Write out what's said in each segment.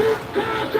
এ ভাই Allahu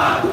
Amado.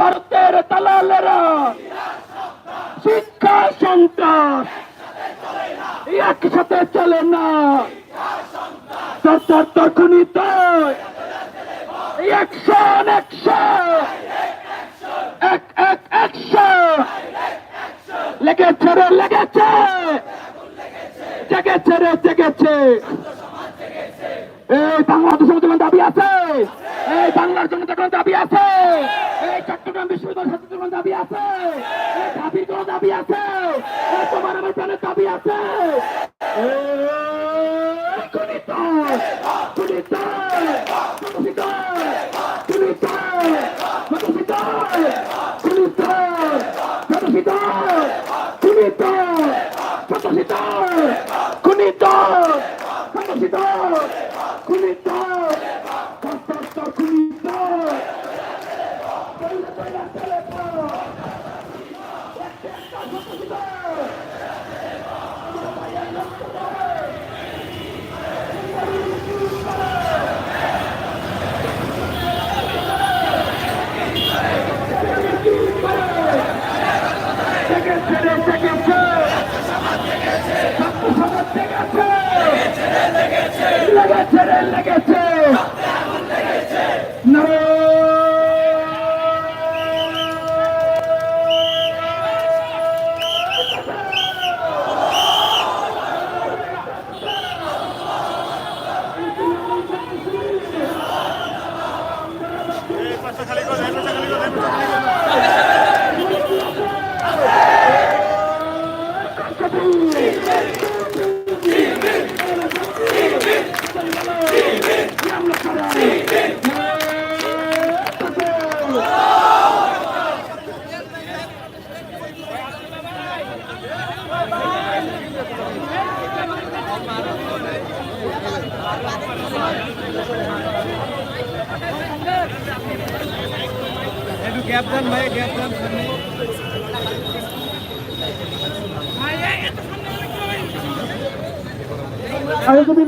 ভারতের দালালেরা শিক্ষা সন্ত্রাস। একসাথে চলে না। খুনি তোর একশন একশন এক এক লেগেছে রে, লেগেছে। জেগেছে রে, জেগেছে। এই বাংলাদেশের মধ্যে কোনো দাবি আছে। এই বাংলার জন্য কোনো দাবি আছে। এই চট্টগ্রাম বিশ্ববিদ্যালয়ের সাথে কোনো দাবি আছে। এই দাবির কোনো দাবি আছে। তোমার আমার প্রাণের দাবি আছে। এই খুনিত,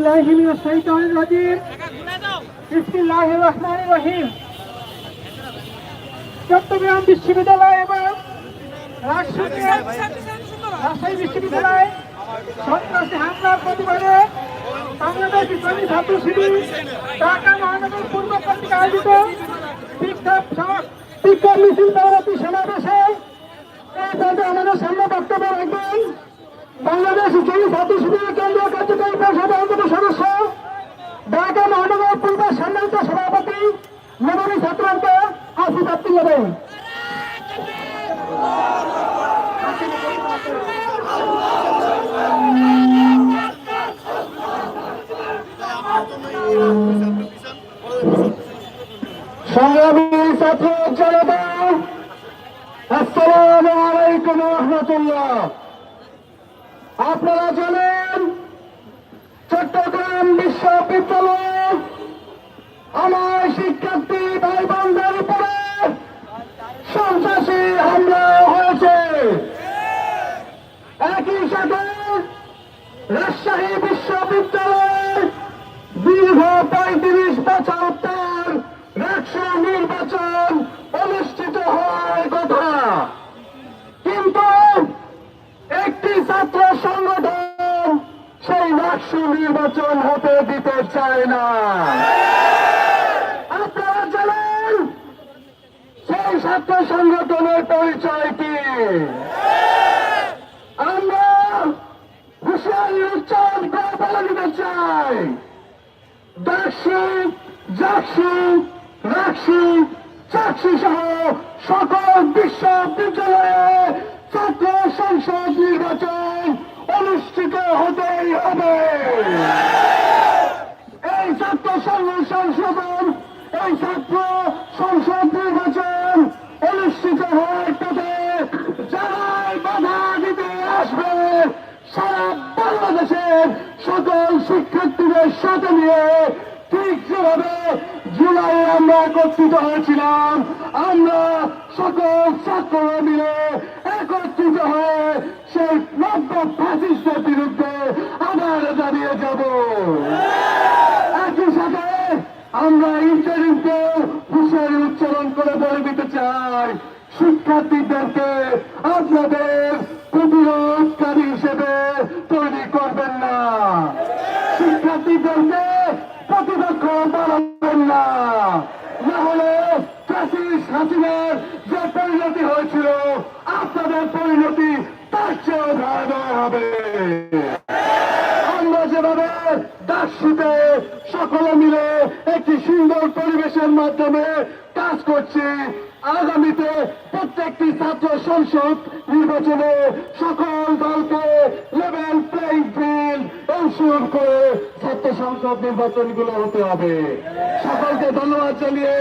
بالله من الشيطان الرجيم بسم الله الرحمن الرحيم চট্টগ্রাম বিশ্ববিদ্যালয় এবং রাজশাহী রাজশাহী বিশ্ববিদ্যালয় সন্ত্রাসী হামলার প্রতিবাদে বাংলাদেশ ইসলামী ছাত্র শিবির ঢাকা মহানগর পূর্ব কর্তৃক আয়োজিত বিক্ষোভ সভা- বিক্ষোভ মিছিল পরবর্তী সমাবেশে এই পর্যায়ে আমাদের সামনে বক্তব্য রাখবেন বাংলাদেশ ইসলামী ছাত্র শিবিরের কেন্দ্রীয় কার্যকরী পরিষদের অন্যতম সদস্য, ঢাকা মহানগর পূর্বের সম্মানিত সভাপতি মেধাবী ছাত্রকে আসিফ আব্দুল্লাহ সংগ্রামী ছাত্র জনতা আলাইকুম রহমতুল্লাহ। আপনারা জানেন, চট্টগ্রাম বিশ্ববিদ্যালয়ে আমার শিক্ষার্থী ভাই বোনদের উপরে সন্ত্রাসী হামলা হয়েছে। একই সাথে রাজশাহী বিশ্ববিদ্যালয়ে দীর্ঘ পঁয়ত্রিশ বছর পর রাষ্ট্র নির্বাচন অনুষ্ঠিত হওয়ার কথা কিন্তু ছাত্র সংগঠন সেই রাষ্ট্র নির্বাচন হতে দিতে চায় না। আপনারা জানেন, সেই ছাত্র সংগঠনের পরিচয় কি? সকল বিশ্ববিদ্যালয়ে সত্য সংসদ নির্বাচন অনুষ্ঠিত হতেই হবে। এই ছাত্র সংশোধন, এই ছাত্র সংসদ নির্বাচন অনুষ্ঠিত হওয়ার পথে যারাই বাধা দিতে আসবে, সারা বাংলাদেশের সকল শিক্ষার্থীদের সাথে নিয়ে ঠিক যেভাবে জুলাই আমরা একত্রিত হয়েছিলাম, আমরা সকল ছাত্ররা মিলে অংশগ্রহণ করে ছাত্র সংসদ নির্বাচনগুলো হতে হবে। সকলকে ধন্যবাদ জানিয়ে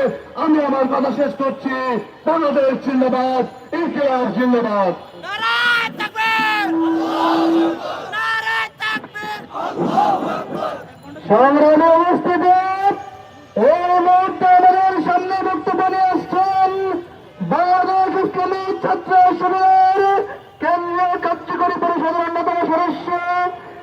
আমি আমার কথা শেষ করছি। বাংলাদেশ জিন্দাবাদ ইনকিলাব জিন্দাবাদ। সংগ্রামে অবস্থিত এই মুহূর্তে আমাদের সামনে বক্তব্য নিয়ে আসছেন বাংলাদেশ ইসলামী ছাত্র শিবিরের কেন্দ্রীয় কার্যকরী পরিষদের অন্যতম সদস্য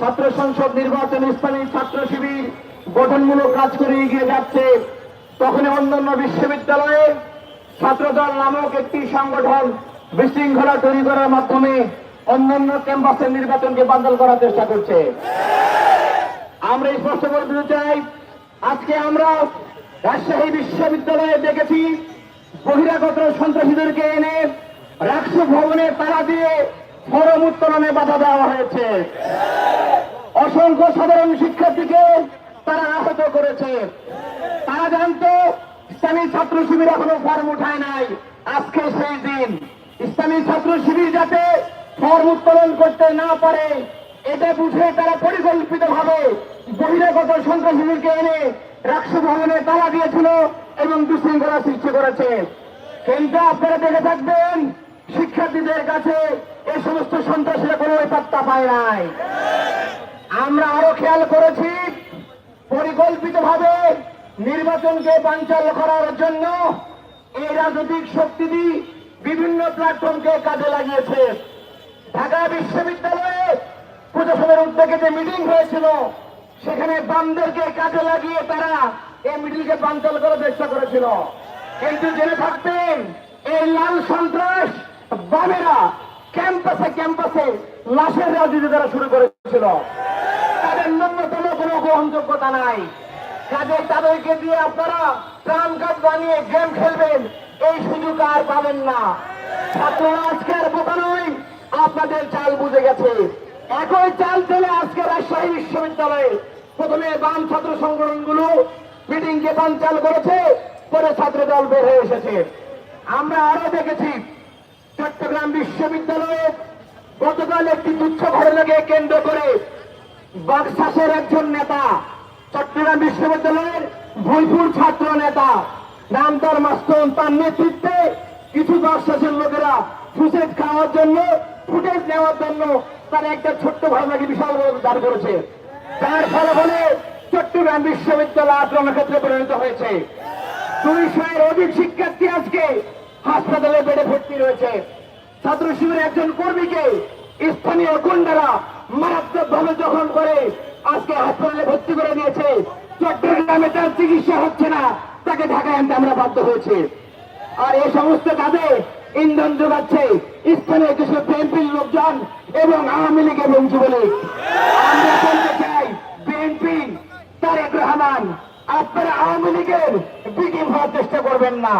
ছাত্র সংসদ নির্বাচন ইসলামী ছাত্র শিবির গঠনমূলক কাজ করে এগিয়ে যাচ্ছে। তখন অন্যান্য বিশ্ববিদ্যালয়ে ছাত্রদল নামক একটি সংগঠন বিশৃঙ্খলা তৈরি করার মাধ্যমে অন্যান্য ক্যাম্পাসের নির্বাচনকে বাতিল করার চেষ্টা করছে। আমরা স্পষ্ট করে দিতে চাই, আজকে আমরা রাজশাহী বিশ্ববিদ্যালয়ে দেখেছি বহিরাগত সন্ত্রাসীদেরকে এনে রাষ্ট্র ভবনে তারা দিয়ে ফরম উত্তোলনে বাধা দেওয়া হয়েছে। অসংখ্য সাধারণ শিক্ষার্থীকে তারা আহত করেছে। তারা জানতো, ইসলামী ছাত্র শিবির এখনও ফর্ম উঠায় নাই। আজকে সেই দিন। ইসলামী ছাত্র শিবির যাতে ফর্ম উত্তোলন করতে না পারে, এটা বুঝে তারা পরিকল্পিত ভাবে বহিরাগত সন্ত্রাসীদেরকে এনে রাষ্ট্র ভবনে তালা দিয়েছিল এবং বিশৃঙ্খলা সৃষ্টি করেছে। কিন্তু আপনারা দেখে থাকবেন, শিক্ষার্থীদের কাছে এই সমস্ত সন্ত্রাসীরা কোনো পাত্তা পায় নাই। আমরা আরও খেয়াল করেছি পরিকল্পিত ভাবে নির্বাচনকে বাঞ্চাল করার জন্য এই রাজনৈতিক শক্তিটি বিভিন্ন প্ল্যাটফর্মকে কাজে লাগিয়েছে। ঢাকা বিশ্ববিদ্যালয়ে প্রশাসনের উদ্যোগে যে মিটিং হয়েছিল, সেখানে বামদেরকে কাজে লাগিয়ে তারা এই মিটিংকে বাঞ্চাল করার চেষ্টা করেছিল। কিন্তু জেনে থাকতেন এই লাল সন্ত্রাস বামেরা ক্যাম্পাসে ক্যাম্পাসে লাশের রাজনীতি তারা শুরু করেছিল। তাদের ন্যূনতম কোনো গ্রহণযোগ্যতা নাই। কাজে তাদেরকে দিয়ে আপনারা ট্রাম কার্ড বানিয়ে গেম খেলবেন, এই সুযোগ আর পাবেন না। ছাত্ররা আজকে আর বোকা নয় আপনাদের চাল বুঝে গেছে। একই চাল চলে আজকে রাজশাহী বিশ্ববিদ্যালয়ে। প্রথমে বাম ছাত্র সংগঠনগুলো মিটিংকে বানচাল করেছে, পরে ছাত্র দল বের হয়ে এসেছে। আমরা আরও দেখেছি চট্টগ্রাম বিশ্ববিদ্যালয়ে গতকাল একটি তুচ্ছ ঘটনাকে কেন্দ্র করে বাগশাসের একজন নেতা, চট্টগ্রাম বিশ্ববিদ্যালয়ের ভুলপুর ছাত্র নেতা, নাম তার মাস্টন তার নেতৃত্বে কিছু বাগশাসের লোকেরা ফুসেজ খাওয়ার জন্য, ফুটেজ নেওয়ার জন্য তার একটা ছোট্ট ঘটনাকে বিশাল দাঁড় করেছে। যার ফলে চট্টগ্রাম বিশ্ববিদ্যালয় আক্রমণ ক্ষেত্রে পরিণত হয়েছে। দুইশো এর অধিক শিক্ষার্থী আজকে হাসপাতালে বেডে ভর্তি রয়েছে। ছাত্র শিবিরের একজন কর্মীকে স্থানীয় গুন্ডারা মারাত্মক ভাবে দখল করে আজকে হাসপাতালে ভর্তি করে দিয়েছে। চট্টগ্রামে তার চিকিৎসা হচ্ছে না, তাকে ঢাকায় আনতে আমরা বাধ্য হয়েছে। আর এই সমস্ত কাজে ইন্ধন যোগাচ্ছে স্থানীয় কিছু বিএনপির লোকজন এবং আওয়ামী লীগ এবং যুবলীগ আমরা বলতে চাই, বিএনপি তারেক রহমান আপনারা আওয়ামী লীগের বিকিম হওয়ার চেষ্টা করবেন না।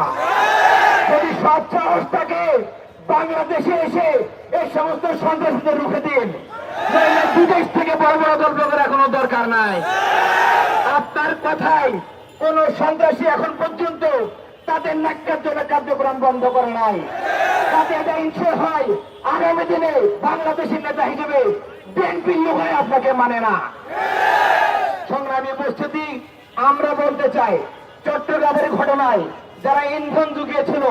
যদি সব সাহস বাংলাদেশে এসে এই সমস্ত সন্ত্রাসীদের রুখে দিন। বিদেশ থেকে বড় বড় দল করার কোনো দরকার নাই। আপনার কথাই কোন সন্ত্রাসী এখন পর্যন্ত তাদের ন্যাক্কারজনক কার্যক্রম বন্ধ করে নাই। তাতে এটা ইনশোর হয়। আগামী দিনে বাংলাদেশের নেতা হিসেবে বিএনপির লোকের আপনাকে মানে না। সংগ্রামী উপস্থিতি আমরা বলতে চাই, চট্টগ্রামের ঘটনায় যারা ইন্ধন জুগিয়েছিল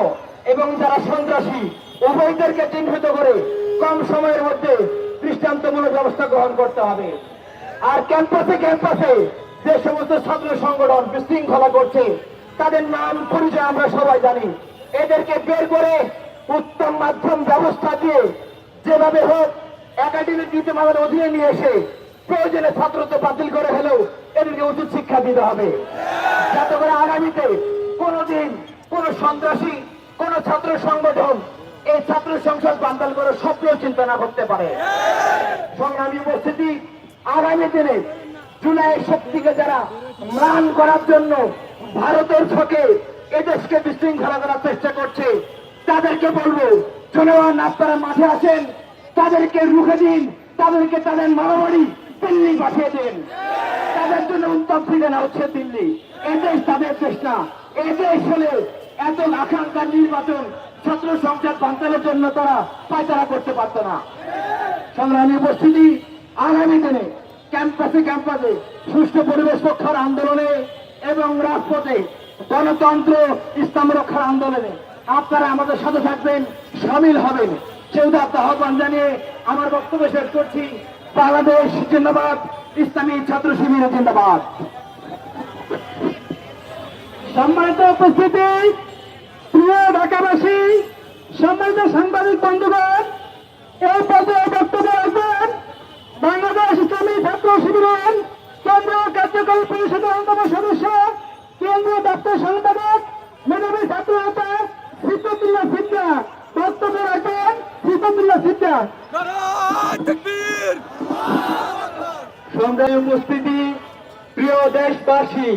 এবং যারা সন্ত্রাসী, উভয়দেরকে চিহ্নিত করে কম সময়ের মধ্যে দৃষ্টান্তমূলক ব্যবস্থা গ্রহণ করতে হবে। আর ক্যাম্পাসে ক্যাম্পাসে যে সমস্ত ছাত্র সংগঠন বিশৃঙ্খলা করছে, তাদের নাম পরিচয় আমরা সবাই জানি। এদেরকে বের করে উত্তম মাধ্যম ব্যবস্থা দিয়ে যেভাবে হোক, একাডেমিক নীতিমালার অধীনে নিয়ে এসে প্রয়োজনে ছাত্রত্ব বাতিল করে হলেও এদেরকে উচিত শিক্ষা দিতে হবে। যাতে করে আগামীতে কোনোদিন কোন সন্ত্রাসী, কোন ছাত্র সংগঠন এই ছাত্র সংসদ বান্দাল করে স্বপ্নেও চিন্তা না করতে পারে। সংগ্রামী উপস্থিতি আগামী দিনে জুলাই শক্তিকে যারা ম্লান করার জন্য ভারতের ছকে এদেশকে বিশৃঙ্খলা করার চেষ্টা করছে, তাদেরকে বলব জনগণ আপনারা মাঠে আসেন, তাদেরকে রুখে দিন, তাদেরকে তাদের মারামারি দিল্লি পাঠিয়ে দিন। তাদের জন্য উত্তম ঠিকানা হচ্ছে দিল্লি। এদেশ তাদের দেশ না এদেশ হলে এত আকাঙ্ক্ষার নির্বাচন, ছাত্র সংসদ বাঞ্চালের জন্য তারা পায়তারা করতে পারত না। সংগ্রামী উপস্থিতি, আগামী দিনে ক্যাম্পাসে ক্যাম্পাসে সুষ্ঠু পরিবেশ রক্ষার আন্দোলনে এবং রাজপথে গণতন্ত্র ইসলাম রক্ষার আন্দোলনে আপনারা আমাদের সাথে থাকবেন, সামিল হবেন। আপনার আহ্বান জানিয়ে আমার বক্তব্য শেষ করছি। বাংলাদেশ জিন্দাবাদ, ইসলামী ছাত্র শিবির জিন্দাবাদ। সম্মানিত উপস্থিতি, প্রিয় ঢাকাবাসী, সম্মানিত সাংবাদিক বন্ধুগণ এই পর্যায়ে বক্তব্য রাখবেন বাংলাদেশ ইসলামী ছাত্র শিবিরের কেন্দ্রীয় কার্যকরী পরিষদের অন্যতম সদস্য, কেন্দ্রীয় দপ্তর সম্পাদক, মেধাবী ছাত্র নেতা সিদ্দুল্লাহ সিদ্ধা বক্তব্য রাখবেন সংগ্রামী উপস্থিতি প্রিয় দেশবাসী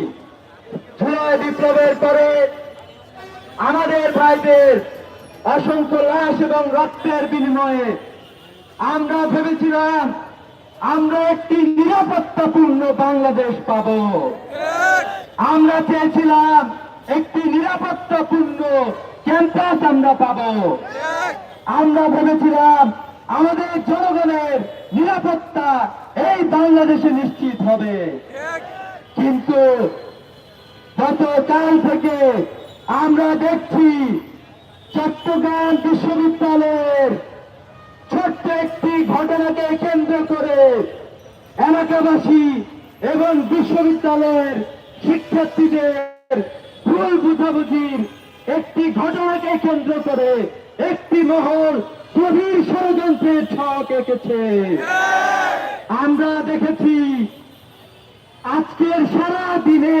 জুলাই বিপ্লবের পরে আমাদের ভাইদের অসংখ্য লাশ এবং রক্তের বিনিময়ে আমরা ভেবেছিলাম আমরা একটি নিরাপত্তাপূর্ণ বাংলাদেশ পাব। আমরা চেয়েছিলাম একটি নিরাপত্তাপূর্ণ ক্যাম্পাস আমরা পাব। আমরা ভেবেছিলাম আমাদের জনগণের নিরাপত্তা এই বাংলাদেশে নিশ্চিত হবে। কিন্তু গতকাল থেকে আমরা দেখছি চট্টগ্রাম বিশ্ববিদ্যালয়ের ছোট্ট একটি ঘটনাকে কেন্দ্র করে এলাকাবাসী এবং বিশ্ববিদ্যালয়ের শিক্ষার্থীদের ভুল বুঝাবুঝির একটি ঘটনাকে কেন্দ্র করে একটি মহল গভীর ষড়যন্ত্রের ছক এঁকেছে। আমরা দেখেছি আজকের সারা দিনে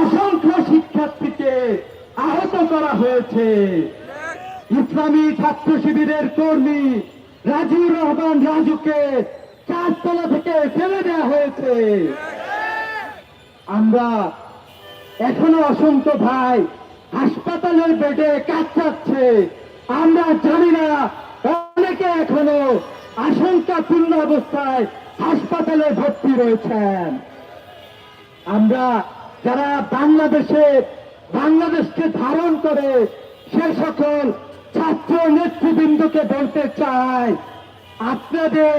অসংখ্য শিক্ষার্থীকে আহত করা হয়েছে। ইসলামী ছাত্র শিবিরের কর্মী রাজিউর রহমান রাজুকে চারতলা থেকে ফেলে দেওয়া হয়েছে। আমরা এখনও অসংখ্য ভাই হাসপাতালের বেডে কাটাচ্ছে আমরা জানি না, অনেকে এখনও আশঙ্কাপূর্ণ অবস্থায় হাসপাতালে ভর্তি রয়েছেন। আমরা যারা বাংলাদেশে, বাংলাদেশকে ধারণ করে সে সকল ছাত্র নেতৃবৃন্দকে বলতে চাই, আপনাদের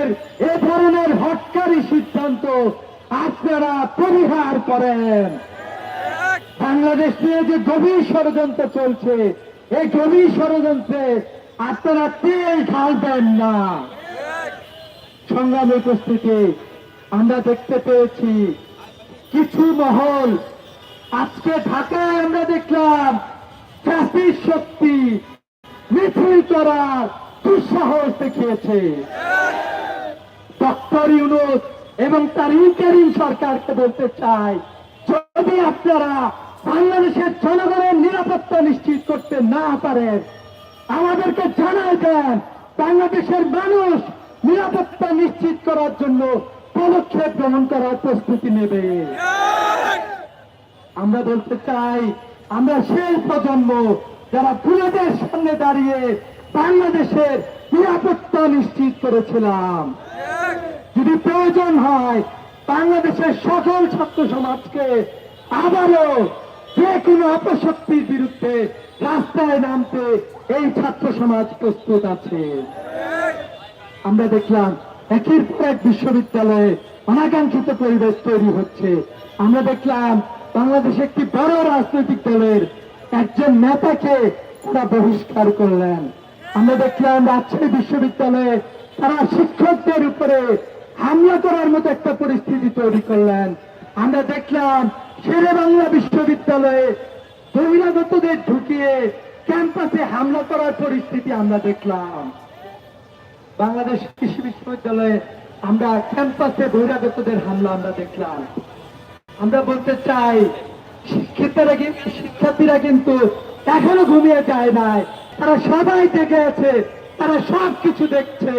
এ ধরনের হটকারী সিদ্ধান্ত আপনারা পরিহার করেন। বাংলাদেশ নিয়ে যে গভীর ষড়যন্ত্র চলছে, এই গভীর ষড়যন্ত্রে আপনারা তেল ঢালবেন না? সংগ্রামী উপস্থিতি, আমরা দেখতে পেয়েছি কিছু মহল। আজকে ঢাকায় আমরা দেখলাম চাষির শক্তি মিছিল করার দুঃসাহস দেখিয়েছে। ডক্টর ইউনুস এবং তার ইন্টারিম সরকারকে বলতে চাই, যদি আপনারা বাংলাদেশের জনগণের নিরাপত্তা নিশ্চিত করতে না পারেন আমাদেরকে জানাই দেন, বাংলাদেশের মানুষ নিরাপত্তা নিশ্চিত করার জন্য পদক্ষেপ গ্রহণ করার প্রস্তুতি নেবে। আমরা বলতে চাই, আমরা সেই প্রজন্ম যারা বুলেটের সামনে দাঁড়িয়ে বাংলাদেশের নিরাপত্তা নিশ্চিত করেছিলাম। যদি প্রয়োজন হয়, বাংলাদেশের সকল ছাত্র সমাজকে আবারও যে কোনো অপশক্তির বিরুদ্ধে রাস্তায় নামতে এই ছাত্র সমাজ প্রস্তুত আছে। আমরা দেখলাম একের পর এক বিশ্ববিদ্যালয়ে অনাকাঙ্ক্ষিত পরিবেশ তৈরি হচ্ছে। আমরা দেখলাম বাংলাদেশে একটি বড় রাজনৈতিক দলের একজন নেতাকে তারা বহিষ্কার করলেন। আমরা দেখলাম রাজশাহী বিশ্ববিদ্যালয়ে তারা শিক্ষকদের উপরে হামলা করার মতো একটা পরিস্থিতি তৈরি করলেন। আমরা দেখলাম শেরে বাংলা বিশ্ববিদ্যালয়ে বহিরাগতদের ঢুকিয়ে ক্যাম্পাসে হামলা করার পরিস্থিতি আমরা দেখলাম। বাংলাদেশ কৃষি বিশ্ববিদ্যালয়ে আমরা ক্যাম্পাসে বহিরাগতদের হামলা আমরা দেখলাম। আমরা বলতে চাই কিন্তু শিক্ষার্থীরা কিন্তু এখনও ঘুমিয়ে যায় নাই। তারা সবাই জেগে আছে, তারা সব কিছু দেখছে।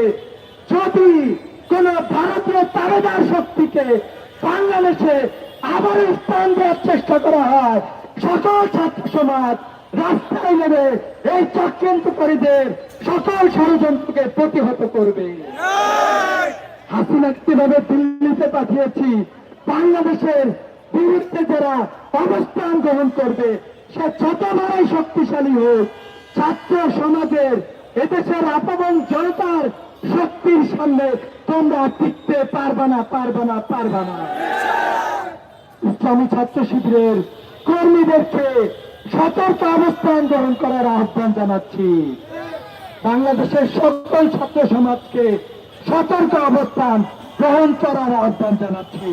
যদি কোন ভারতীয় তাবেদার শক্তিকে বাংলাদেশে আবার স্থান দেওয়ার চেষ্টা করা হয়। সকল ছাত্র সমাজ রাস্তায় নেমে এই চক্রান্তকারীদের সকল ষড়যন্ত্রকে প্রতিহত করবে। হাসিনা কীভাবে দিল্লিতে পাঠিয়েছি, বাংলাদেশের বিরুদ্ধে যারা অবস্থান গ্রহণ করবে, সে যত বড়ই শক্তিশালী হোক, ছাত্র সমাজের, এদেশের আপমন জনতার শক্তির সামনে তোমরা টিকতে পারবা না পারবা না পারবা না। ইসলামী ছাত্র শিবিরের কর্মীদেরকে সতর্ক অবস্থান গ্রহণ করার আহ্বান জানাচ্ছি। বাংলাদেশের সকল ছাত্র সমাজকে সতর্ক অবস্থান গ্রহণ করার আহ্বান জানাচ্ছি।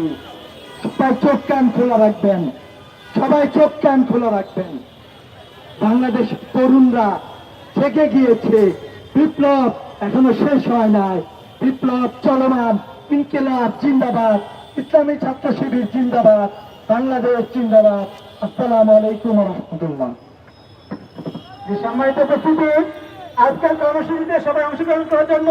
সবাই চোখ কান খোলা রাখবেন। সবাই চোখ কান খোলা রাখবেন। বাংলাদেশ তরুণরা থেকে গিয়েছে। বিপ্লব এখনও শেষ হয় নাই। বিপ্লব চলমান। ইনকিলাব জিন্দাবাদ। ইসলামী ছাত্র শিবির জিন্দাবাদ। বাংলাদেশ জিন্দাবাদ। আসসালামু আলাইকুম রহমতুল্লাহ। সম্মানিত উপস্থিতি আজকের কর্মসূচিতে সবাই অংশগ্রহণ করার জন্য